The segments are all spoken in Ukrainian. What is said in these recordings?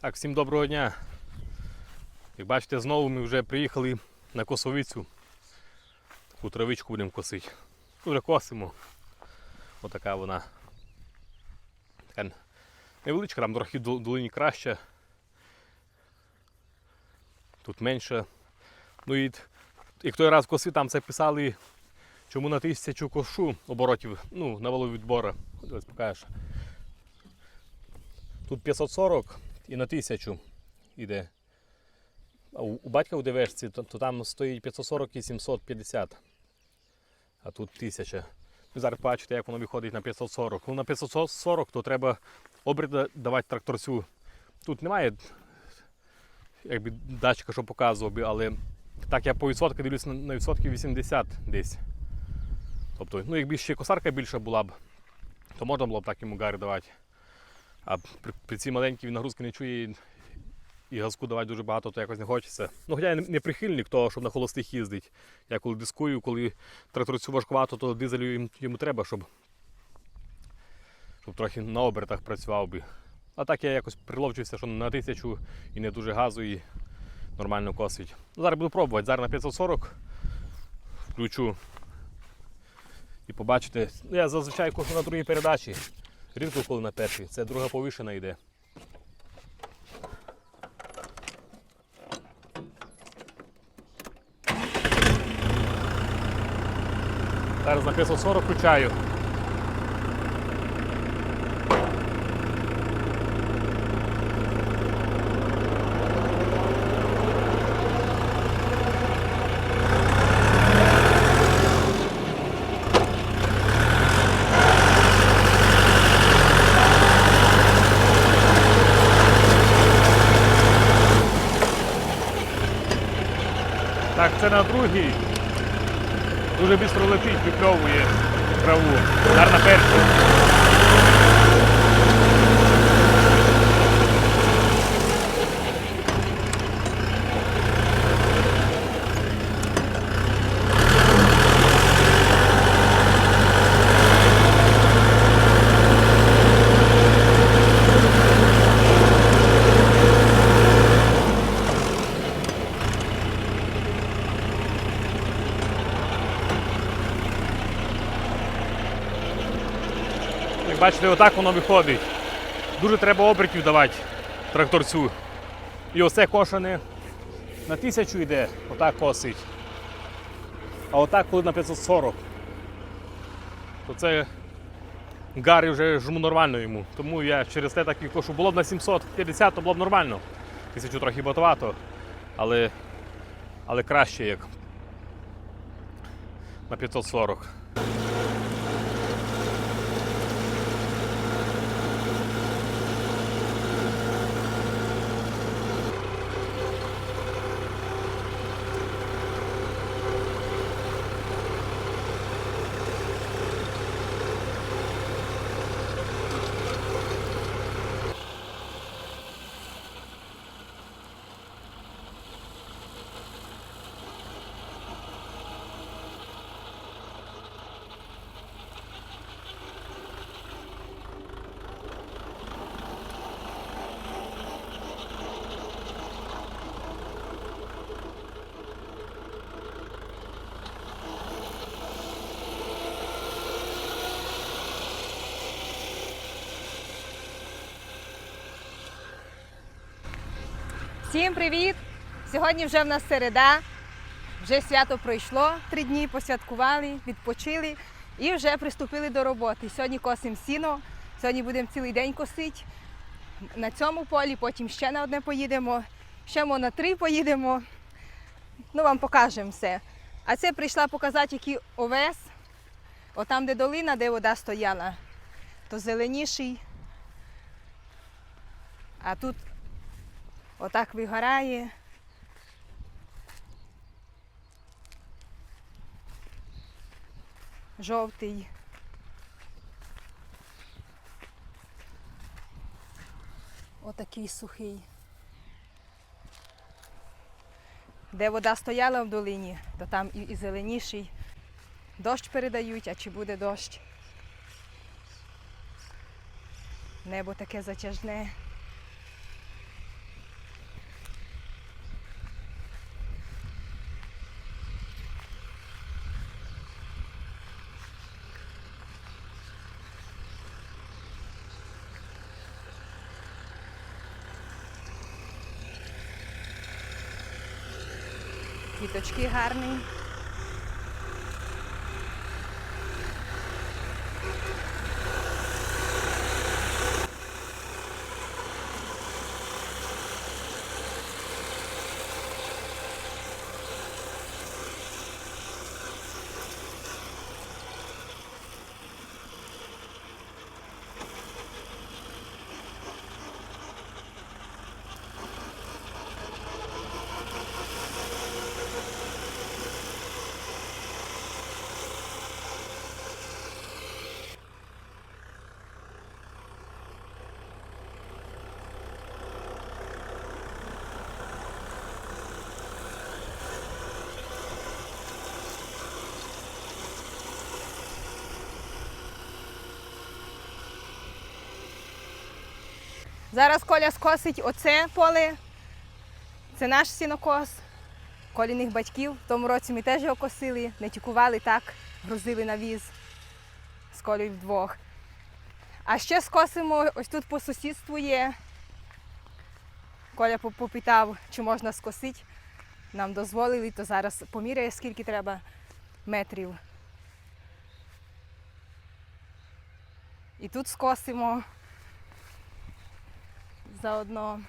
Так, всім доброго дня. Як бачите, знову ми вже приїхали на косовицю. Таку травичку будемо косити. Вже косимо. Отака вона. Така невеличка, там трохи долині краще. Тут менше. Ну і як той раз косив, там це писали, чому на тисячу кошу оборотів, ну, на валові відбора. Ось покажеш. Тут 540 і на 1000 іде. А у, батька у ДВшці, то, то там стоїть 540 і 750. А тут 1000. Ви зараз бачите, як воно виходить на 540. Ну на 540 то треба обряд давати тракторцю. Тут немає якби, датчика, що показував би, але так я по відсотках дивлюсь на, відсотків 80 десь. Тобто, ну якби ще косарка більша була б, то можна було б так йому гари давати. А при, при цій маленькій нагрузки не чує і- газку давати дуже багато, то якось не хочеться. Ну, хоча я не, не прихильник того, щоб на холостих їздить. Я коли дискую, коли тракторцю важкувато, то дизелю йому, йому треба, щоб, щоб трохи на обертах працював би. А так я якось приловчився, що на тисячу і не дуже газу і нормально косить. Ну, зараз буду пробувати. Зараз на 540 включу. І побачите, ну, я зазвичай кошу на другій передачі. Рідко коли на першій. Це друга повишена йде. Зараз на 540 включаю. Так, на другій. Дуже швидко летить, випльовує траву. Зараз на першій. Бачите, отак воно виходить. Дуже треба обертів давати тракторцю. І оце кошене на тисячу йде, отак косить. А отак, коли на 540, то це гарі вже жму нормально йому. Тому я через те так і кошу. Було б на 750, то було б нормально. Тисячу трохи батовато, але, але краще як на 540. Всім привіт! Сьогодні вже в нас середа. Вже свято пройшло, три дні посвяткували, відпочили і вже приступили до роботи. Сьогодні косимо сіно, сьогодні будемо цілий день косити. На цьому полі, потім ще на одне поїдемо, ще мо на три поїдемо. Ну, вам покажемо все. А це прийшла показати, який овес. Отам, де долина, де вода стояла, то зеленіший. А тут Отак вигорає. Жовтий. Отакий сухий. Де вода стояла в долині, то там і, зеленіший. Дощ передають, а чи буде дощ? Небо таке затяжне. Квіточки гарні. Зараз Коля скосить оце поле. Це наш сінокос. Коліних батьків. В тому році ми теж його косили, не тікували так, грузили на віз з колею вдвох. А ще скосимо, ось тут по сусідству є. Коля попитав, чи можна скосити. Нам дозволили, то зараз поміряє, скільки треба метрів. І тут скосимо заодно.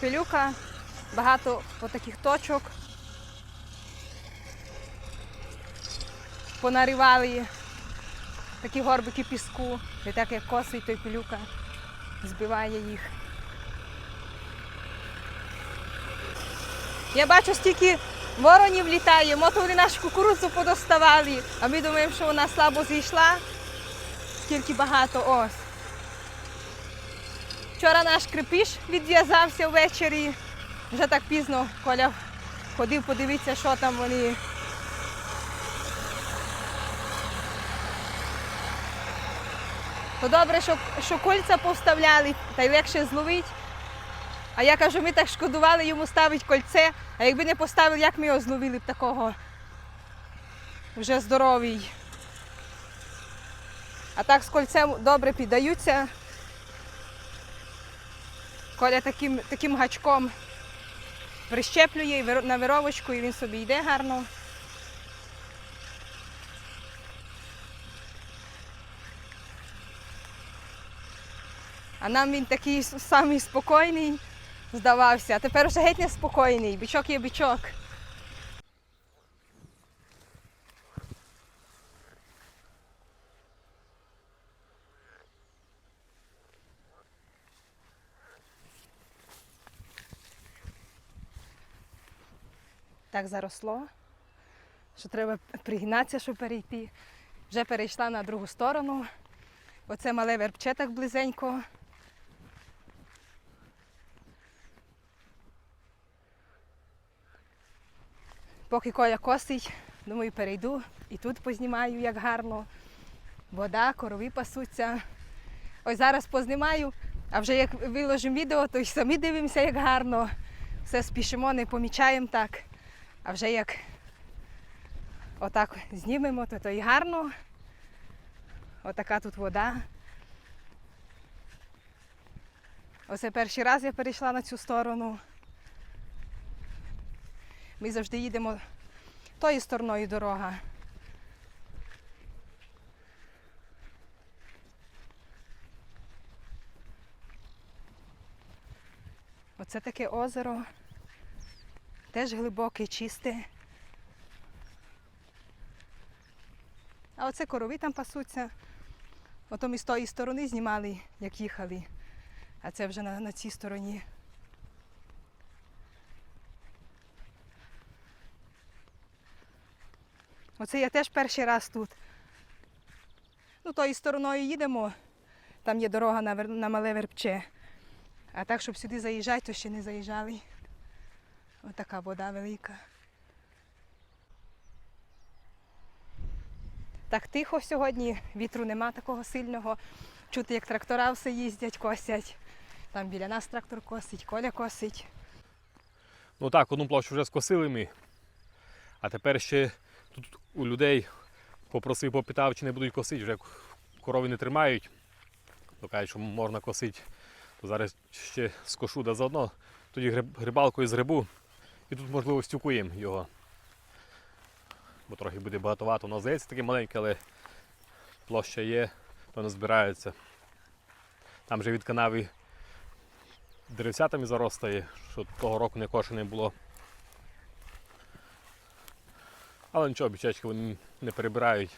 Пилюка, багато таких точок. Понаривали такі горбики піску, і так як косить, той пилюка збиває їх. Я бачу, стільки воронів літає, мото вони нашу кукурудзу подоставали, а ми думаємо, що вона слабо зійшла. Скільки багато ось. Вчора наш крепіш відв'язався ввечері. Вже так пізно Коля ходив подивитися, що там вони. То добре, що, що кольця повставляли, та й легше зловить. А я кажу, ми так шкодували йому ставити кольце, а якби не поставили, як ми його зловили б такого вже здоровий. А так з кольцем добре піддаються. Коля таким, таким гачком прищеплює на вировочку, і він собі йде гарно. А нам він такий самий спокійний здавався, а тепер вже геть неспокійний. Бичок є бичок. Так заросло, що треба пригинатися, щоб перейти. Вже перейшла на другу сторону. Оце мале вербче так близенько. Поки Коля косить, думаю, перейду і тут познімаю, як гарно. Вода, корови пасуться. Ось зараз познімаю, а вже як виложимо відео, то й самі дивимося, як гарно. Все спішимо, не помічаємо так. А вже як отак знімемо, то, то і гарно. Отака тут вода. Оце перший раз я перейшла на цю сторону. Ми завжди їдемо тою стороною дорога. Оце таке озеро. Теж глибоке, чисте. А оце корови там пасуться. Ото ми з тої сторони знімали, як їхали. А це вже на, на цій стороні. Оце я теж перший раз тут. Ну, тою стороною їдемо, там є дорога на, на Мале Вербче. А так, щоб сюди заїжджати, то ще не заїжджали. Отака вода велика. Так тихо сьогодні, вітру нема такого сильного. Чути, як трактора все їздять, косять. Там біля нас трактор косить, коля косить. Ну так, одну площу вже скосили ми. А тепер ще у людей попросив, попитав, чи не будуть косити, вже корови не тримають. То кажуть, що можна косити. То зараз ще скошу да заодно. Тоді гриб- грибалкою з грибу. І тут, можливо, стюкуємо його. Бо трохи буде багатовато. Воно здається таке маленьке, але площа є, то не збирається. Там вже від канави деревцятами заростає, що того року не кошене було. Але нічого, бічечки вони не перебирають.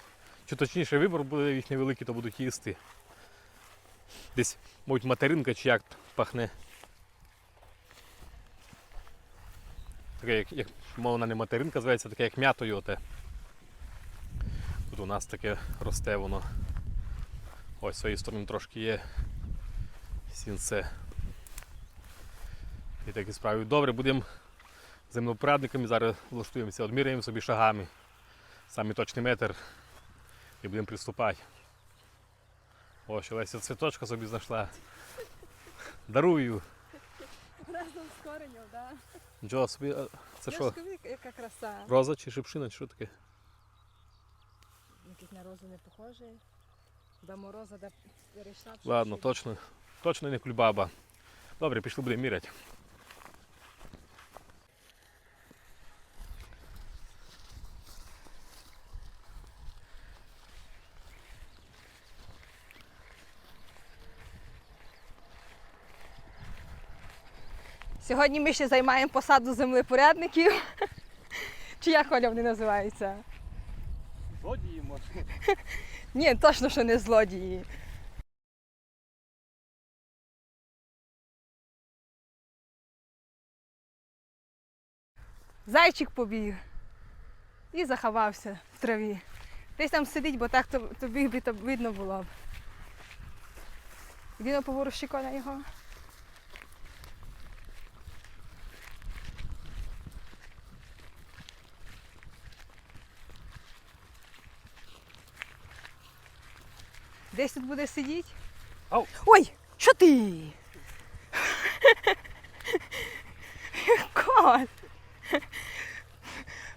Чи точніше вибор буде їх невеликий, то будуть їсти. Десь, мабуть, материнка чи як пахне. Таке, як, як мов, вона не материнка зветься, таке як м'ятою оте. Тут у нас таке росте воно. Ось з цієї сторони трошки є сінце. І такі справи. Добре, будемо землепорядниками, зараз влаштуємося, відміряємо собі шагами. Самий точний метр і будемо приступати. О, ще Леся цвіточка собі знайшла. Дарую. Разом з коренем, так. Нічого собі. а Це що? яка краса. Роза чи шипшина, чи що таке? Якийсь на розу не похоже. До мороза, до перейшла. Ладно, точно. Точно не кульбаба. Добре, пішли будемо міряти. Сьогодні ми ще займаємо посаду землепорядників. Чи як Оля вони називаються? Злодії може. Ні, точно, що не злодії. Зайчик побіг і заховався в траві. Десь там сидить, бо так тобі то видно було б. Іди на поворуші коля його. Десь тут буде сидіти. Ау! Ой, що ти? Кот!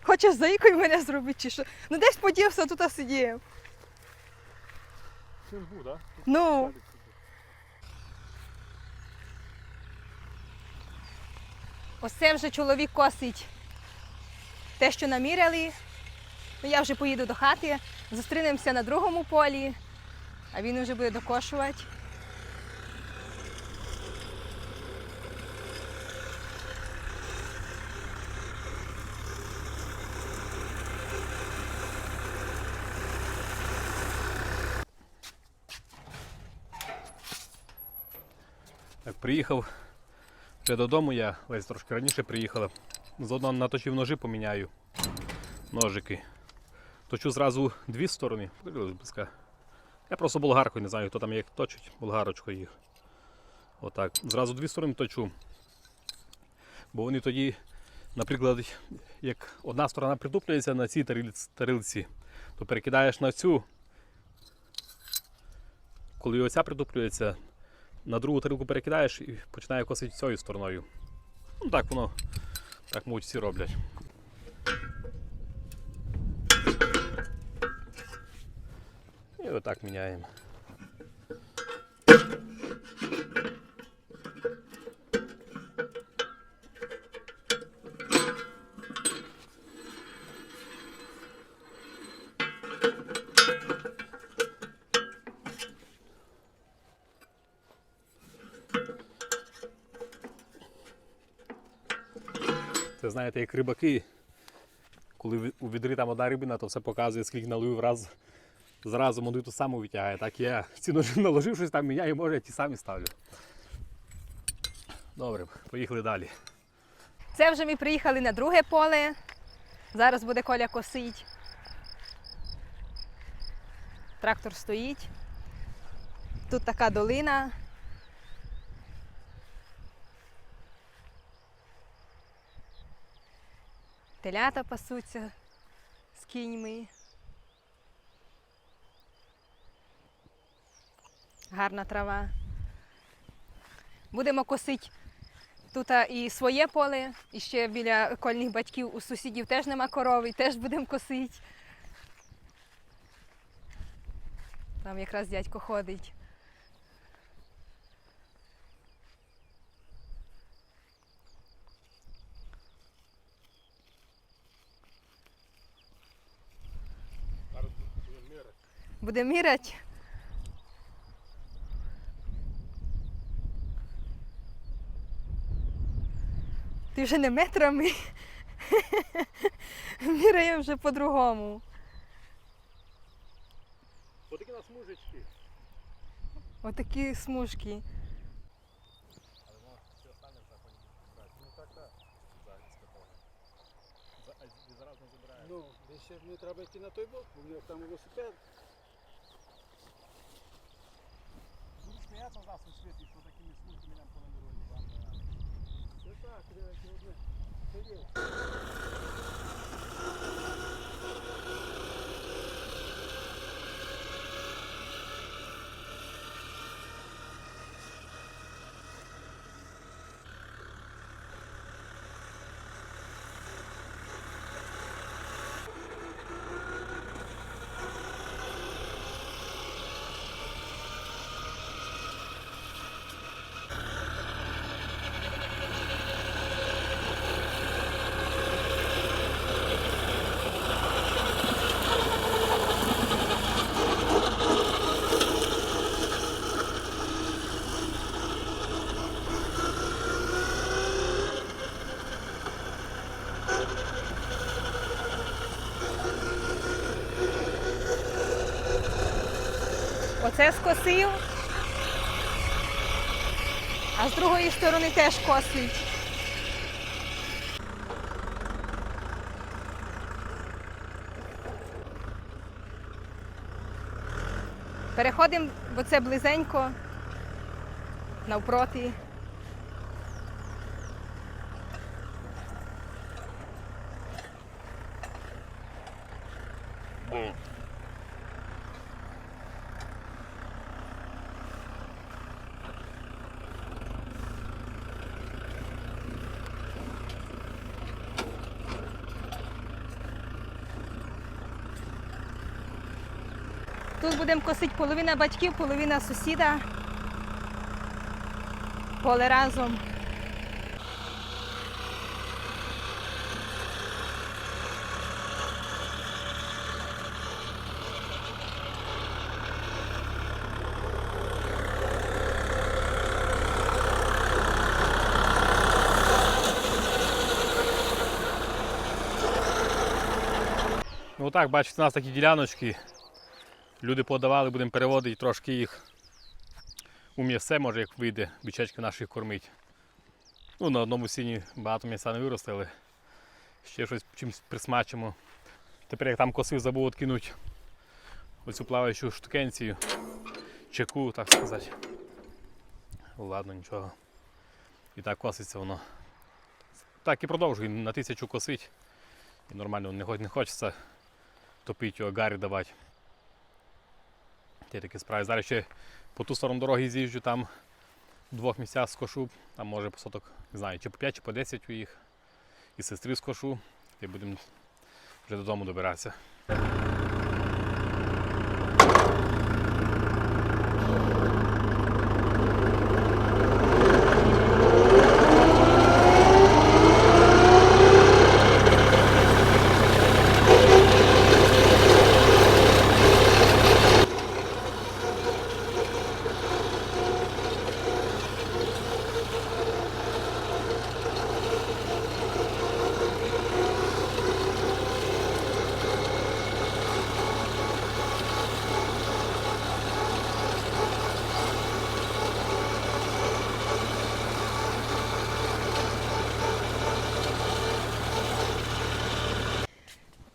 Хочеш заїкою мене зробити чи що? Ну десь подівся, тут сидів. Це так? Ну, ось це вже чоловік косить те, що наміряли. Ну, я вже поїду до хати, зустрінемося на другому полі, а він вже буде докошувати. Так, приїхав вже додому, я Лесь трошки раніше приїхала. Заодно наточив ножі поміняю. Ножики. Точу зразу дві сторони. Подивились близька. Я просто болгаркою не знаю, хто там як точить, болгарочкою їх. Отак. Зразу дві сторони точу. Бо вони тоді, наприклад, як одна сторона притуплюється на цій тарілці, то перекидаєш на цю. Коли оця притуплюється, на другу тарілку перекидаєш і починає косити цією стороною. Ну так воно, так мабуть, всі роблять. І отак міняємо. Це знаєте, як рибаки, коли у відрі там одна рибина, то все показує, скільки наловив раз. Зразу вони ту саму витягає. Так я ці ножі наложив щось там міняю, може я ті самі ставлю. Добре, поїхали далі. Це вже ми приїхали на друге поле. Зараз буде коля косить. Трактор стоїть. Тут така долина. Телята пасуться з кіньми. Гарна трава. Будемо косити Тут і своє поле, і ще біля кольних батьків у сусідів теж нема корови, теж будемо косити. Там якраз дядько ходить. Буде мірять. Ти вже не метрами. Міряє вже по-другому. Отакі у нас мужички. Отакі смужки. Але воно все остане брати. Ну так, так. Зараз. Не забирає. Ну, ще не треба йти на той бок, бо в нього там велосипед. Буду сміятися з нас у світі, що такими 그래, 그래, 그래. 저기. Оце скосив. А з другої сторони теж косить. Переходимо, бо це близенько, навпроти. Тут будемо косити половина батьків, половина сусіда. Поле разом. Ну так, бачите, у нас такі діляночки. Люди подавали, будемо переводити трошки їх у м'ясе, може як вийде, бічечки наших кормить. Ну, на одному сіні багато м'яса не виростили. Ще щось чимось присмачимо. Тепер як там косив, забув откинути оцю плаваючу штукенцію, чеку, так сказати. Ладно, нічого. І так коситься воно. Так і продовжую на тисячу косить. І нормально не хочеться топити його, гарі давати. Ті такі справи. Зараз ще по ту сторону дороги з'їжджу, там в двох місцях скошу, там може по соток, не знаю, чи по 5, чи по 10 у їх. І сестри скошу, і будемо вже додому добиратися.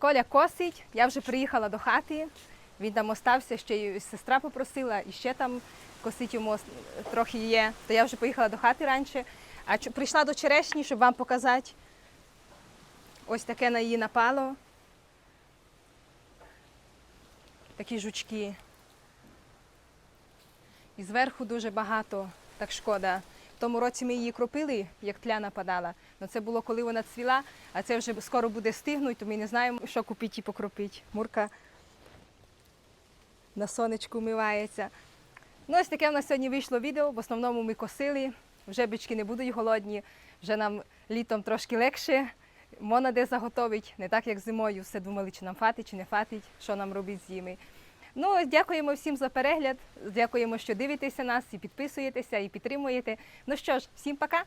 Коля косить, я вже приїхала до хати. Він там остався, ще й сестра попросила, і ще там косить йому трохи є. То я вже поїхала до хати раніше. А прийшла до черешні, щоб вам показати. Ось таке на її напало. Такі жучки. І зверху дуже багато, так шкода. Тому році ми її кропили, як тля нападала. Ну це було коли вона цвіла, а це вже скоро буде стигнуть, то ми не знаємо, що купити і покропити. Мурка на сонечку вмивається. Ну, ось таке в нас сьогодні вийшло відео. В основному ми косили, вже бички не будуть голодні, вже нам літом трошки легше. Можна де заготовить, не так як зимою. Все думали, чи нам фатить, чи не фатить, що нам робить зими. Ну, дякуємо всім за перегляд. Дякуємо, що дивитеся нас і підписуєтеся, і підтримуєте. Ну що ж, всім пока!